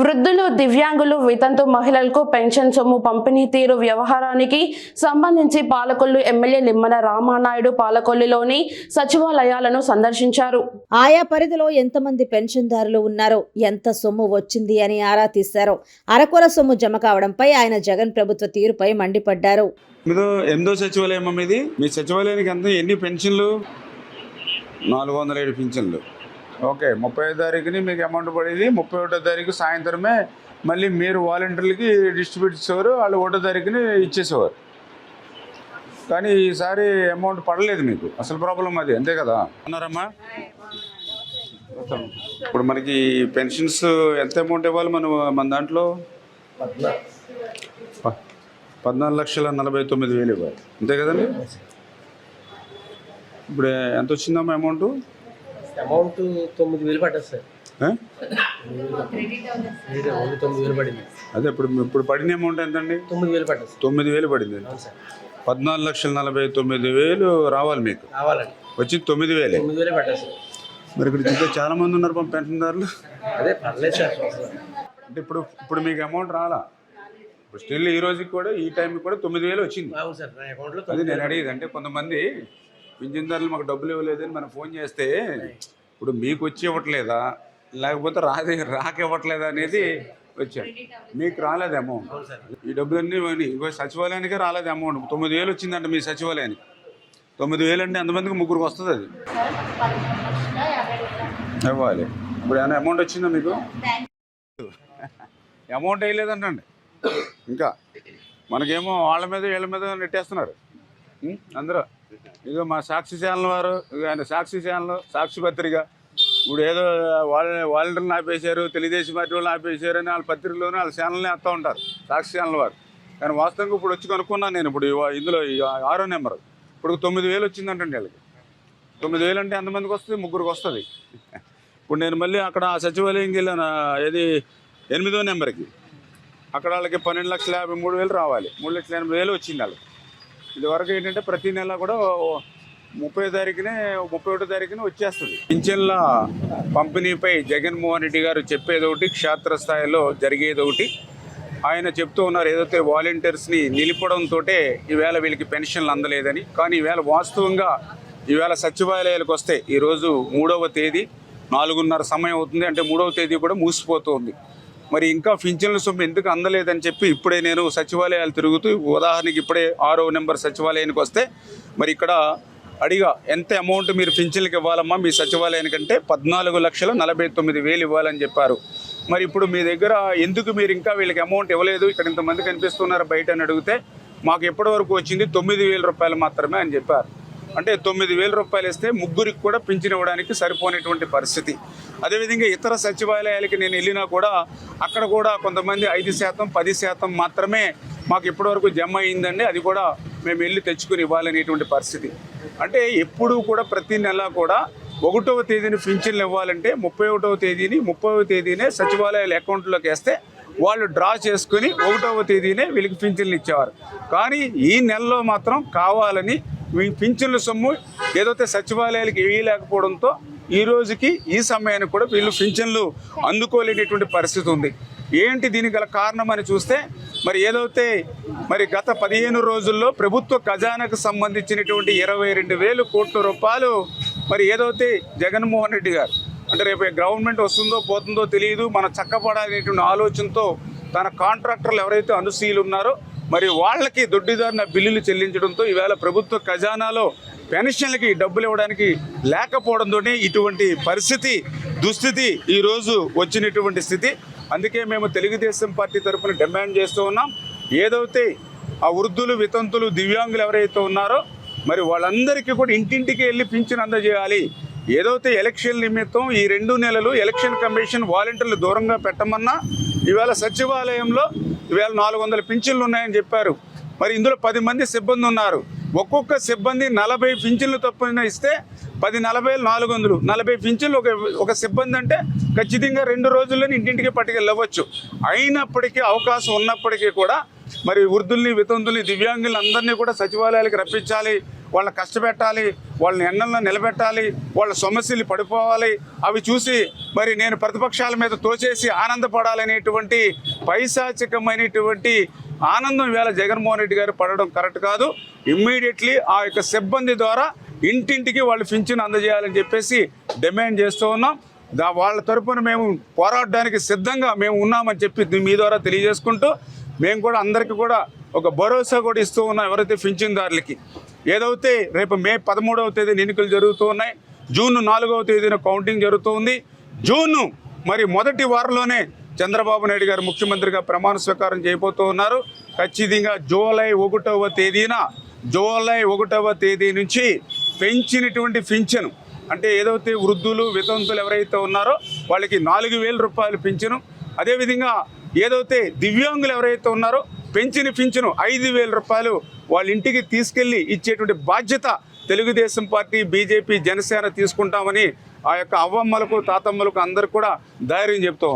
వృద్ధులు దివ్యాంగులు వితంతు మహిళలకు పెన్షన్ సొమ్ము పంపిణీ తీరు వ్యవహారానికి సంబంధించి పాలకొల్లు ఎమ్మెల్యే నిమ్మల రామానాయుడు పాలకొల్లులోని సచివాలయాలను సందర్శించారు. ఆయా పరిధిలో ఎంతమంది పెన్షన్దారులు ఉన్నారో ఎంత సొమ్ము వచ్చింది అని ఆరా తీశారు. అరకొర సొమ్ము జమ కావడంపై ఆయన జగన్ ప్రభుత్వ తీరుపై మండిపడ్డారు. ఎనిమిదో సచివాలయం ఇది మీ సచివాలయానికి ఎంత? ఎన్ని పెన్షన్లు? నాలుగు వందల ఏడు పెన్షన్లు. ఓకే ముప్పై ఐదు తారీఖుని మీకు అమౌంట్ పడేది. ముప్పై ఒకటో తారీఖు సాయంత్రమే మళ్ళీ మీరు వాలంటీర్లకి డిస్ట్రిబ్యూట్ ఇచ్చేవారు వాళ్ళు ఒకటో తారీఖుని ఇచ్చేసేవారు. కానీ ఈసారి అమౌంట్ పడలేదు మీకు. అసలు ప్రాబ్లం అది అంతే కదా? అన్నారమ్మా ఇప్పుడు మనకి పెన్షన్స్ ఎంత అమౌంట్ ఇవ్వాలి మనం మన దాంట్లో? పద్నాలుగు లక్షల నలభై తొమ్మిది వేలు ఇవ్వాలి. అంతే కదండి? ఇప్పుడు ఎంత వచ్చిందమ్మా అమౌంట్ అమౌంట్ తొమ్మిది వేలు పడ్డది సార్. ఆ? రేట్ ఓన్లీ తొమ్మిది వేలు పడింది. అదే ఇప్పుడు ఇప్పుడు పడిన అమౌంట్ ఎంతండి? తొమ్మిది వేలు పడ్డది సార్. తొమ్మిది వేలు పడింది. అవును సార్. పద్నాలుగు లక్షల నలభై తొమ్మిది వేలు రావాలి మీకు? వచ్చి తొమ్మిది వేలే. తొమ్మిది వేలే పడ్డది సార్. మరి ఇక్కడ చూస్తే చాలా మంది ఉన్నారు పాపం పెన్షన్దారులు. అదే పర్లేదు సార్. అంటే ఇప్పుడు ఇప్పుడు మీకు అమౌంట్ రాలా? ఇప్పుడు స్టిల్ ఈ రోజుకి కూడా ఈ టైంకి కూడా తొమ్మిది వేలు వచ్చింది. అవును సార్ నా అకౌంట్లో అది తొమ్మిది నేను అడిగేది అంటే కొంతమంది పింఛన్దారులు మాకు డబ్బులు ఇవ్వలేదని మనం ఫోన్ చేస్తే ఇప్పుడు మీకు వచ్చి ఇవ్వట్లేదా? లేకపోతే రాదే రాక ఇవ్వట్లేదా అనేది వచ్చారు. మీకు రాలేదు అమౌంట్. ఈ డబ్బులన్నీ. ఇగో సచివాలయానికే రాలేదు అమౌంట్. తొమ్మిది వేలు వచ్చిందంట మీ సచివాలయానికి. తొమ్మిది వేలు అంటే ఎంతమందికి? ముగ్గురికి వస్తుంది అది. ఇవ్వాలి. ఇప్పుడు ఏమైనా అమౌంట్ వచ్చిందా మీకు? అమౌంట్ వేయలేదంటండి. ఇంకా మనకేమో వాళ్ళ మీద వీళ్ళ మీద నెట్టేస్తున్నారు? అందరూ. ఇదో మా సాక్షి ఛానల్ వారు ఆయన సాక్షి ఛానల్ సాక్షి పత్రిక. ఇప్పుడు ఏదో వాళ్ళ వాలంటీర్ని ఆపేశారు తెలుగుదేశం పార్టీ వాళ్ళని ఆపేశారు అని వాళ్ళ పత్రికలోనే వాళ్ళ ఛానల్ని వేస్తూ ఉంటారు సాక్షి ఛానల్ వారు. కానీ వాస్తవంగా ఇప్పుడు వచ్చి కనుక్కున్నాను నేను ఇప్పుడు ఇందులో ఆరో నెంబర్. ఇప్పుడు తొమ్మిది వేలు వచ్చిందంటండి వీళ్ళకి. తొమ్మిది వేలు అంటే ఎంతమందికి వస్తుంది? ముగ్గురికి వస్తుంది. ఇప్పుడు నేను మళ్ళీ అక్కడ సచివాలయంకి వెళ్ళాను ఏది ఎనిమిదో నెంబర్కి. అక్కడ వాళ్ళకి పన్నెండు లక్షల యాభై మూడు వేలు రావాలి. మూడు లక్షల ఎనభై వేలు వచ్చింది వాళ్ళకి. ఇదివరకు ఏంటంటే ప్రతి నెల కూడా ముప్పై తారీఖునే ముప్పై ఒకటో తారీఖున వచ్చేస్తుంది. పింఛన్ల పంపిణీపై జగన్మోహన్ రెడ్డి గారు చెప్పేది ఒకటి క్షేత్రస్థాయిలో జరిగేది ఒకటి ఆయన చెప్తూ ఉన్నారు ఏదైతే వాలంటీర్స్ని నిలిపడంతో ఈవేళ వీళ్ళకి పెన్షన్లు అందలేదని. కానీ ఈవేళ వాస్తవంగా ఈవేళ సచివాలయాలకు వస్తే ఈరోజు మూడవ తేదీ నాలుగున్నర సమయం అవుతుంది. అంటే మూడవ తేదీ కూడా మూసిపోతుంది. మరి ఇంకా పింఛన్ల సొమ్ము ఎందుకు అందలేదని చెప్పి ఇప్పుడే నేను సచివాలయాలు తిరుగుతూ ఉదాహరణకి ఇప్పుడే ఆరో నెంబర్ సచివాలయానికి వస్తే మరి ఇక్కడ అడిగా ఎంత అమౌంట్ మీరు పింఛన్లకు ఇవ్వాలమ్మా? మీ సచివాలయానికంటే పద్నాలుగు లక్షల నలభై తొమ్మిది వేలు ఇవ్వాలని చెప్పారు. మరి ఇప్పుడు మీ దగ్గర ఎందుకు మీరు ఇంకా వీళ్ళకి అమౌంట్ ఇవ్వలేదు? ఇక్కడ ఇంతమంది కనిపిస్తున్నారు బయట అని అడిగితే మాకు ఎప్పటి వరకు వచ్చింది? తొమ్మిది వేల రూపాయలు మాత్రమే అని చెప్పారు. అంటే తొమ్మిది వేల రూపాయలు ఇస్తే ముగ్గురికి కూడా పింఛన్ ఇవ్వడానికి సరిపోయినటువంటి పరిస్థితి. అదేవిధంగా ఇతర సచివాలయాలకి నేను వెళ్ళినా కూడా అక్కడ కూడా కొంతమంది ఐదు శాతం పది శాతం మాత్రమే మాకు ఇప్పటివరకు జమ అయిందండి. అది కూడా మేము వెళ్ళి తెచ్చుకుని ఇవ్వాలనేటువంటి పరిస్థితి. అంటే ఎప్పుడూ కూడా ప్రతి నెల కూడా ఒకటవ తేదీని పింఛన్లు ఇవ్వాలంటే ముప్పై ఒకటవ తేదీని ముప్పైవ తేదీనే సచివాలయాల అకౌంట్లోకి వేస్తే వాళ్ళు డ్రా చేసుకుని ఒకటవ తేదీనే వీళ్ళకి పింఛన్లు ఇచ్చేవారు. కానీ ఈ నెలలో మాత్రం కావాలని పింఛన్ల సొమ్ము ఏదైతే సచివాలయాలకు వేయలేకపోవడంతో ఈ రోజుకి ఈ సమయానికి కూడా వీళ్ళు పింఛన్లు అందుకోలేనటువంటి పరిస్థితి ఉంది. ఏంటి దీనికి గల కారణం అని చూస్తే మరి ఏదైతే మరి గత పదిహేను రోజుల్లో ప్రభుత్వ ఖజానాకు సంబంధించినటువంటి ఇరవై రెండు వేలు కోట్ల రూపాయలు మరి ఏదైతే జగన్మోహన్ రెడ్డి గారు అంటే రేపు గవర్నమెంట్ వస్తుందో పోతుందో తెలియదు మనం చక్కపడాలనేటువంటి ఆలోచనతో తన కాంట్రాక్టర్లు ఎవరైతే అనుసీలు ఉన్నారో మరి వాళ్ళకి దొడ్డిదారిన బిల్లులు చెల్లించడంతో ఈవేళ ప్రభుత్వ ఖజానాలో పెన్షన్లకి డబ్బులు ఇవ్వడానికి లేకపోవడంతో ఇటువంటి పరిస్థితి దుస్థితి ఈరోజు వచ్చినటువంటి స్థితి. అందుకే మేము తెలుగుదేశం పార్టీ తరఫున డిమాండ్ చేస్తూ ఉన్నాం. ఏదైతే ఆ వృద్ధులు వితంతులు దివ్యాంగులు ఎవరైతే ఉన్నారో మరి వాళ్ళందరికీ కూడా ఇంటింటికి వెళ్ళి పింఛను అందజేయాలి. ఏదైతే ఎలక్షన్ నిమిత్తం ఈ రెండు నెలలు ఎలక్షన్ కమిషన్ వాలంటీర్లు దూరంగా పెట్టమన్నా ఈవేళ సచివాలయంలో ఈవేళ నాలుగు వందల పింఛన్లు ఉన్నాయని చెప్పారు. మరి ఇందులో పది మంది సిబ్బంది ఉన్నారు. ఒక్కొక్క సిబ్బంది నలభై పింఛన్లు తప్పున ఇస్తే పది నలభై నాలుగు వందలు. నలభై పింఛన్లు ఒక ఒక సిబ్బంది అంటే ఖచ్చితంగా రెండు రోజుల్లోనే ఇంటింటికి పట్టుకెళ్ళవచ్చు. అయినప్పటికీ అవకాశం ఉన్నప్పటికీ కూడా మరి వృద్ధుల్ని వితంతుల్ని దివ్యాంగులందరినీ కూడా సచివాలయాలకు రప్పించాలి. వాళ్ళని కష్టపెట్టాలి వాళ్ళని ఎండల్లో నిలబెట్టాలి వాళ్ళ సమస్యలు పడిపోవాలి. అవి చూసి మరి నేను ప్రతిపక్షాల మీద తోచేసి ఆనందపడాలనేటువంటి పైశాచికమైనటువంటి ఆనందం వేళ జగన్మోహన్ రెడ్డి గారు పడడం కరెక్ట్ కాదు. ఇమ్మీడియట్లీ ఆ యొక్క సిబ్బంది ద్వారా ఇంటింటికి వాళ్ళు పింఛను అందజేయాలని చెప్పేసి డిమాండ్ చేస్తూ ఉన్నాం. దా వాళ్ళ తరపున మేము పోరాడడానికి సిద్ధంగా మేము ఉన్నామని చెప్పి మీ ద్వారా తెలియజేసుకుంటూ మేము కూడా అందరికీ కూడా ఒక భరోసా కూడా ఇస్తూ ఉన్నాం ఎవరైతే పింఛన్దారులకి. ఏదైతే రేపు మే పదమూడవ తేదీన ఎన్నికలు జరుగుతూ ఉన్నాయి జూన్ నాలుగవ తేదీన కౌంటింగ్ జరుగుతూ ఉంది జూన్ మరి మొదటి వారంలోనే చంద్రబాబు నాయుడు గారు ముఖ్యమంత్రిగా ప్రమాణ స్వీకారం చేయబోతూ ఉన్నారు. ఖచ్చితంగా జూలై ఒకటవ తేదీన జూలై ఒకటవ తేదీ నుంచి పెంచినటువంటి పింఛను అంటే ఏదైతే వృద్ధులు వితంతులు ఎవరైతే ఉన్నారో వాళ్ళకి నాలుగు వేల రూపాయలు పింఛను అదేవిధంగా ఏదైతే దివ్యాంగులు ఎవరైతే ఉన్నారో పెంచిన పింఛను ఐదు వేల రూపాయలు వాళ్ళ ఇంటికి తీసుకెళ్ళి ఇచ్చేటువంటి బాధ్యత తెలుగుదేశం పార్టీ బీజేపీ జనసేన తీసుకుంటామని ఆ యొక్క అవ్వమ్మలకు తాతమ్మలకు అందరు కూడా ధైర్యం చెప్తూ